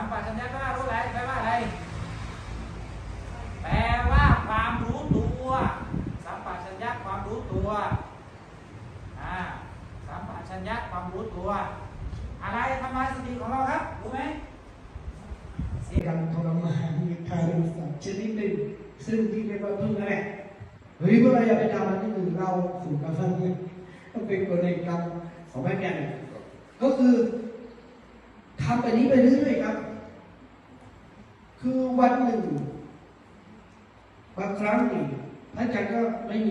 สัมปชัญญะแปลว่ารู้อะไรแปลว่าอะไร แปลว่าความรู้ตัว สัมปชัญญะความรู้ตัวอ่าสัมปชัญญะความรู้ตัว อะไรทำลายสติของเราครับรู้ไหมการทรมานมีทารุณสัตว์ชนิดหนึ่งซึ่งที่เรียกว่าพึ่งนั่นแหละเฮ้ยพวกเราอย่าไปทำมันที่อื่นเราสู่กับท่านเนี่ยต้องเป็นกฎแห่งกรรมของแม่แก่ก็คือทำแบบนี้ไปเรื่อยๆครับ วันหนึ่งบางครั้งนี่พระอาจารย์ก็ไม่มี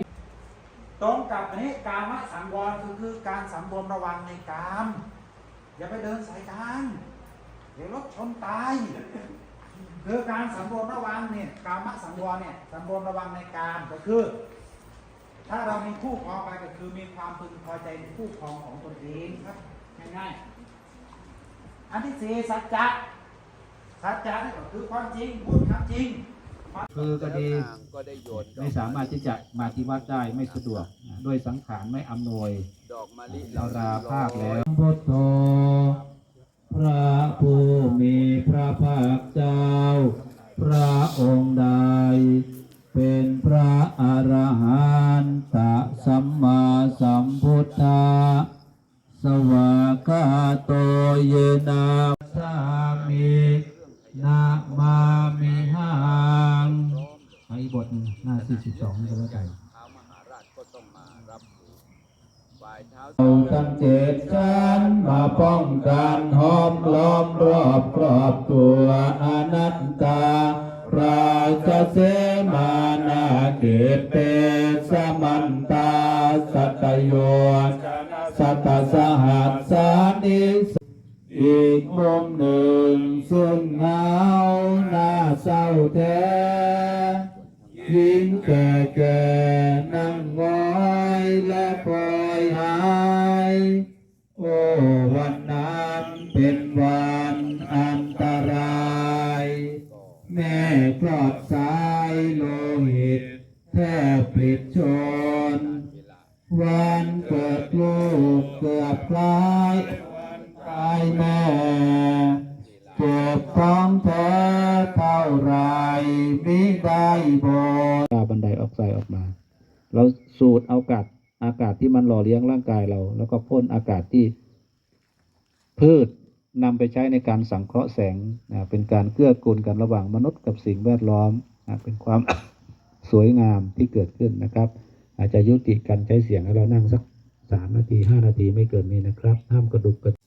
ตรงกับอันนี้กามสังวรคือคือการสำรวมระวังในกาม อย่าไปเดินสายกลางเดี๋ยวรถชนตายคือการสำรวมระวังเนี่ยกามสังวรเนี่ยสำรวมระวังในกามก็คือ ถ้าเรามีคู่ครองไปก็คือมีความพึงพอใจในคู่ครองของตนเองครับง่ายๆอันที่สี่สัจจะ สัจจะนี่ก็คือความจริงพูดคำจริง คือคดีก็ได้โยนดอกไม่สามารถที่จะมาที่วัดได้ไม่สะดวกด้วยสังขารไม่อำนวยดอกมะลิเราราภาคแล้วพุทโธพระผู้มีพระภาคเจ้า พระองค์ นึ่งหน้า42ก็แล้วกันเท้ามหาราชก็ต้องมารับรู้ฝ่ายเท้าเราทั้งเจ็ดชั้นมาป้องกันห้อมล้อมรอบครอบตัวอนัตตาราชเสมานาเกตเตสมันตาสัตโยสัตสหัสสานิสอีกมุมหนึ่งซึ่งเหงาหน้าเศร้าแท้ หญิงแก่แก่นั่งง้อยและปล่อยหาย โอ้วันนั้นเป็นวันอันตราย แม่คลอดสายโลหิตแทบปิดชน วันเกิดลูกเกือบคล้ายวันตายแม่เจ็บท้องแท้ เท่าไรมิได้บนคาบอนไดออกไซด์ออกมา เราสูดเอาอากาศอากาศที่มันหล่อเลี้ยงร่างกายเรา แล้วก็พ่นอากาศที่พืชนำไปใช้ในการสังเคราะห์แสงนะเป็นการเกื้อกูลกันระหว่างมนุษย์กับสิ่งแวดล้อมนะเป็นความสวยงามที่เกิดขึ้นนะครับ อาจจะยุติการใช้เสียงให้เรานั่งสักสามนาทีห้านาทีไม่เกินนี้นะครับ ห้ามกระดุกกระ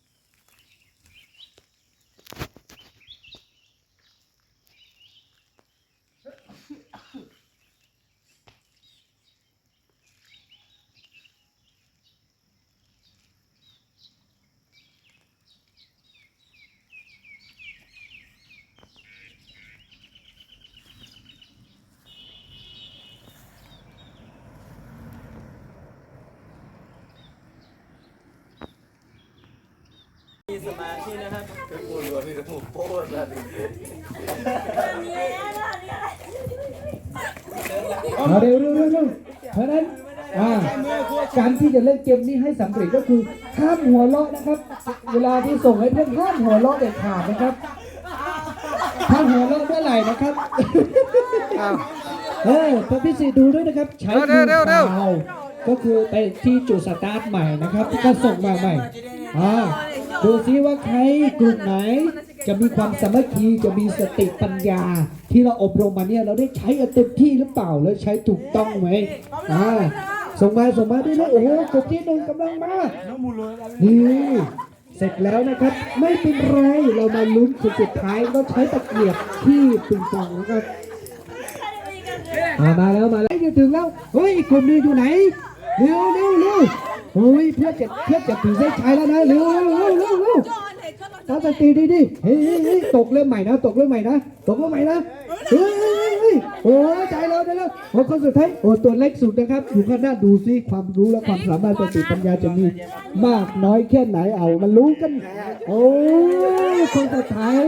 สมาธินะครับคือปูรวมมีแต่หมูโป้เลยเอาเร็วเร็วเร็วเร็วเพราะฉะนั้นอ่าการที่จะเล่นเกมนี้ให้สำเร็จก็คือห้ามหัวเราะนะครับ เวลาที่ส่งให้เพื่อนห้ามหัวเราะเด็ดขาดนะครับถ้าหัวเราะเมื่อไหร่นะครับเออพระพิสิดูด้วยนะครับ ใช้มือเปล่าก็คือไปที่จุดสตาร์ทใหม่นะครับก็ส่งมาใหม่อ่า ดูซิว่าใครกลุ่มไหน จะมีความสามัคคีจะมีสติปัญญา ที่เราอบรมมาเนี่ยเราได้ใช้เต็มที่หรือเปล่าแล้วใช้ถูกต้องไหมอ่าส่งมาส่งมาด้วยนะโอ้โหกลุ่มที่หนึ่งกำลังมานี่เสร็จแล้วนะครับ ไม่เป็นไรเรามาลุ้นคนสุดท้ายก็ใช้ตะเกียบที่ปิงปองนะครับมาแล้วมาแล้วจะถึงแล้วเฮ้ยกลุ่มนึงอยู่ไหนเร็วเร็วเร็ว โอ้ยเพื่อนจะเพื่อนจะถึงเส้นชัยแล้วนะเร็วเร็วเร็วเร็วตั้งสติดีดิเฮ้ยเฮ้ยเฮ้ยตกเรื่องใหม่นะ ตกเรื่องใหม่นะตกเรื่องใหม่นะเฮ้ยเฮ้ยเฮ้ยโอ้ใจเราใจเราโอ้คนสุดท้ายโอ้ตัวเล็กสุดนะครับอยู่ข้างหน้าดูซิความรู้และความสามารถสติปัญญาจะมีมากน้อยแค่ไหนเอามันรู้กัน โอ้คนสุดท้าย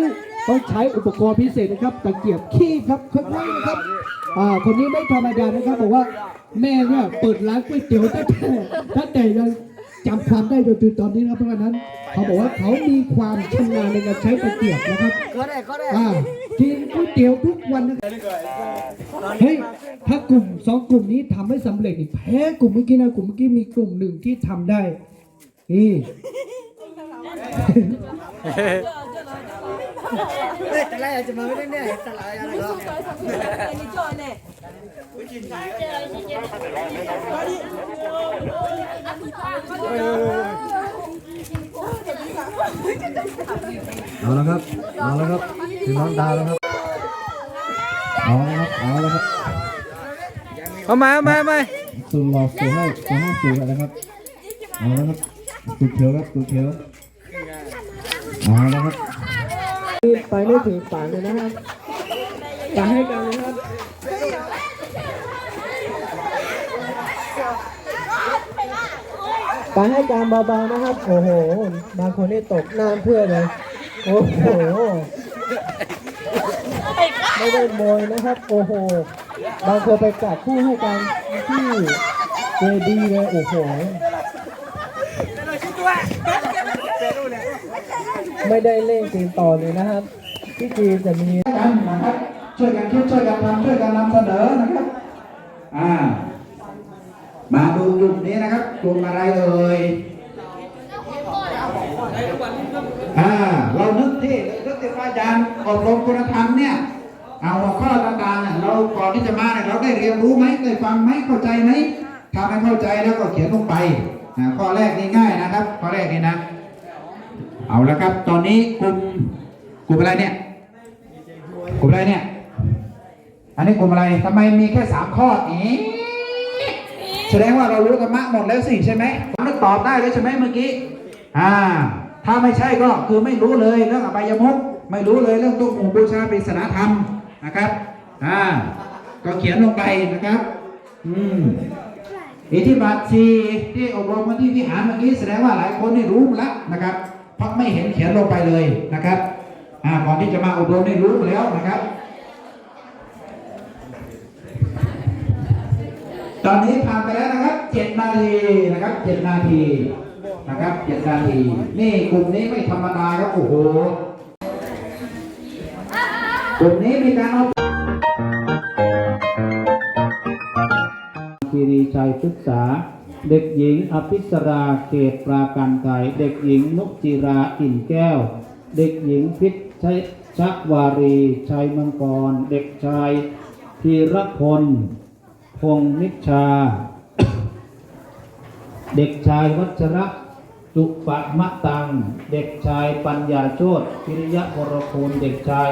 ต้องใช้อุปกรณ์พิเศษนะครับตะเกียบขี้ครับค่อยๆนะครับอ่าคนนี้ไม่ธรรมดานะครับบอกว่าแม่เนี่ยเปิดร้านก๋วยเตี๋ยวตั้งแต่ตั้งแต่ยังจำความได้โดยตอนนี้นะครับเพราะฉะนั้นเขาบอกว่าเขามีความชำนาญในการใช้ตะเกียบนะครับอ่ากินก๋วยเตี๋ยวทุกวันนะครับเฮ้ยถ้ากลุ่มสองกลุ่มนี้ทำให้สำเร็จนี่แพ้กลุ่มเมื่อกี้นะกลุ่มเมื่อกี้มีกลุ่มหนึ่งที่ทำได้นี่ เอาละครับ เอาละครับ ถึงน้องดาวแล้วครับ เอาละครับ เอาละครับเอามาเอามาเอามาสูงหลอกสูงให้สูงให้สูงนะครับ เอาละครับสูงเขียวครับสูงเขียวเอาละครับ ไปไม่ถึงฝันเลยนะครับจะให้กันนะครับการให้การเบาๆนะครับ โอ้โห บางคนนี่ตกน้ำเพื่อเลย โอ้โห ไม่ได้โมยนะครับ โอ้โห บางคนไปกัดผู้ให้การที่เจดีเลย โอ้โห ไม่ได้เล่นตีนต่อเลยนะครับที่จีจะมีกันนะครับช่วยกันคิดช่วยกันทำช่วยกันนำเสนอนะครับอ่ามาดูกลุ่มนี้นะครับกลุ่มอะไรเอ่ยอ่าเรานึกที่นึกที่อาจารย์อบรมคุณธรรมเนี่ยเอาหัวข้อต่างๆเนี่ยเราก่อนที่จะมาเนี่ยเราได้เรียนรู้ไหมได้ฟังไหมเข้าใจไหมถ้าไม่เข้าใจแล้วก็เขียนลงไปข้อแรกนี่ง่ายนะครับ ข้อแรกนี่นะ เอาละครับ ตอนนี้กลุ่มกลุ่มอะไรเนี่ยกลุ่มอะไรเนี่ย อันนี้กลุ่มอะไรทำไมมีแค่สามข้อเอ๊ะแสดงว่าเรารู้ธรรมะหมดแล้วสิใช่ไหมนึกตอบได้เลยใช่ไหมเมื่อกี้ อ่า ถ้าไม่ใช่ก็คือไม่รู้เลยเรื่องอบายมุขไม่รู้เลยเรื่องตุ้มหมู่บูชาปริศนาธรรมนะครับ อ่า ก็เขียนลงไปนะครับ อืมอิทธิบาทสี่ที่อบรมกันที่วิหารเมื่อกี้แสดงว่าหลายคนนี่รู้แล้วนะครับ เพราะไม่เห็นเขียนลงไปเลยนะครับอ่าก่อนที่จะมาอบรมนี่รู้แล้วนะครับ ตอนนี้ผ่านไปแล้วนะครับเจ็ดนาทีนะครับเจ็ดนาทีนะครับเจ็ดนาทีนี่กลุ่มนี้ไม่ธรรมดาครับโอ้โหกลุ่มนี้มีการเอาคีรีชัยศึกษา เด็กหญิงอภิสราเขตปราการไก่เด็กหญิงนุกจิราอิ่นแก้ว เด็กหญิงพิชชชวารีชัยมังกร เด็กชายธีรพลพงนิชา เด็กชายวัชระจุปะมะตัง เด็กชายปัญญาโชตพิริยะวรคูณเด็กชาย